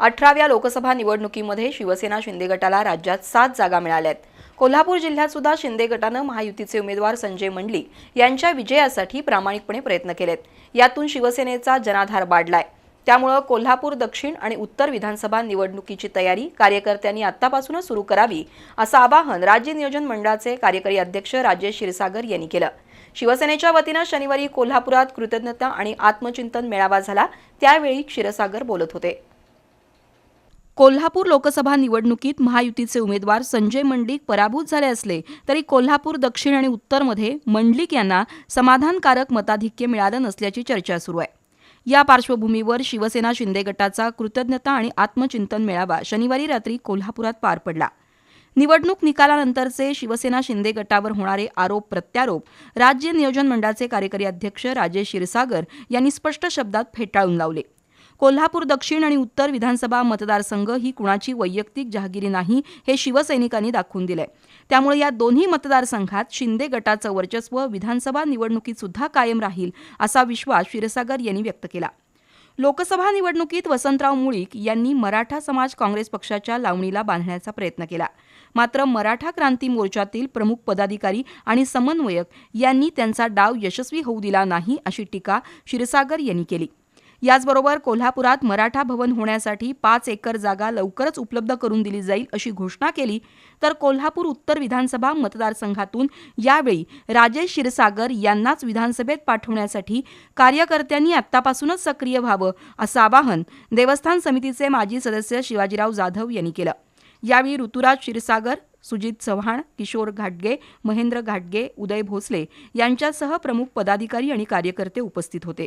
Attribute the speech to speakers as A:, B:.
A: अठराव्या लोकसभा निवडणुकीमध्ये शिवसेना शिंदे गटाला राज्यात सात जागा मिळाल्या आहेत कोल्हापूर जिल्ह्यात सुद्धा शिंदे गटानं महायुतीचे उमेदवार संजय मंडलिक यांच्या विजयासाठी प्रामाणिकपणे प्रयत्न केलेत. यातून शिवसेनेचा जनाधार वाढलाय. त्यामुळं कोल्हापूर दक्षिण आणि उत्तर विधानसभा निवडणुकीची तयारी कार्यकर्त्यांनी आत्तापासूनच सुरू करावी असं आवाहन राज्य नियोजन मंडळाचे कार्यकारी अध्यक्ष राजेश क्षीरसागर यांनी केलं. शिवसेनेच्या वतीनं शनिवारी कोल्हापुरात कृतज्ञता आणि आत्मचिंतन मेळावा झाला. त्यावेळी क्षीरसागर बोलत होते. कोल्हापूर लोकसभा निवडणुकीत महायुतीचे उमेदवार संजय मंडलिक पराभूत झाले असले तरी कोल्हापूर दक्षिण आणि उत्तरमध्ये मंडलिक यांना समाधानकारक मताधिक्य मिळालं नसल्याची चर्चा सुरू आहे. या पार्श्वभूमीवर शिवसेना शिंदे गटाचा कृतज्ञता आणि आत्मचिंतन मेळावा शनिवारी रात्री कोल्हापुरात पार पडला. निवडणूक निकालानंतरचे शिवसेना शिंदे गटावर होणारे आरोप प्रत्यारोप राज्य नियोजन मंडळाचे कार्यकारी अध्यक्ष राजेश क्षीरसागर यांनी स्पष्ट शब्दात फेटाळून लावले. कोल्हापूर दक्षिण आणि उत्तर विधानसभा मतदारसंघ ही कुणाची वैयक्तिक जहागिरी नाही हे शिवसैनिकांनी दाखवून दिलंय. त्यामुळे या दोन्ही मतदारसंघात शिंदे गटाचं वर्चस्व विधानसभा निवडणुकीत सुद्धा कायम राहील असा विश्वास क्षीरसागर यांनी व्यक्त केला. लोकसभा निवडणुकीत वसंतराव मुळीक यांनी मराठा समाज काँग्रेस पक्षाच्या लावणीला बांधण्याचा प्रयत्न केला. मात्र मराठा क्रांती मोर्चातील प्रमुख पदाधिकारी आणि समन्वयक यांनी त्यांचा डाव यशस्वी होऊ दिला नाही अशी टीका क्षीरसागर यांनी केली. याचबरोबर कोल्हापुरात मराठा भवन होण्यासाठी पाच एकर जागा लवकरच उपलब्ध करून दिली जाईल अशी घोषणा केली तर कोल्हापूर उत्तर विधानसभा मतदारसंघातून यावेळी राजेश क्षीरसागर यांनाच विधानसभेत पाठवण्यासाठी कार्यकर्त्यांनी आत्तापासूनच सक्रिय व्हावं असं आवाहन देवस्थान समितीचे माजी सदस्य शिवाजीराव जाधव यांनी केलं. यावेळी ऋतुराज क्षीरसागर सुजित चव्हाण किशोर घाटगे महेंद्र घाटगे उदय भोसले यांच्यासह प्रमुख पदाधिकारी आणि कार्यकर्ते उपस्थित होते.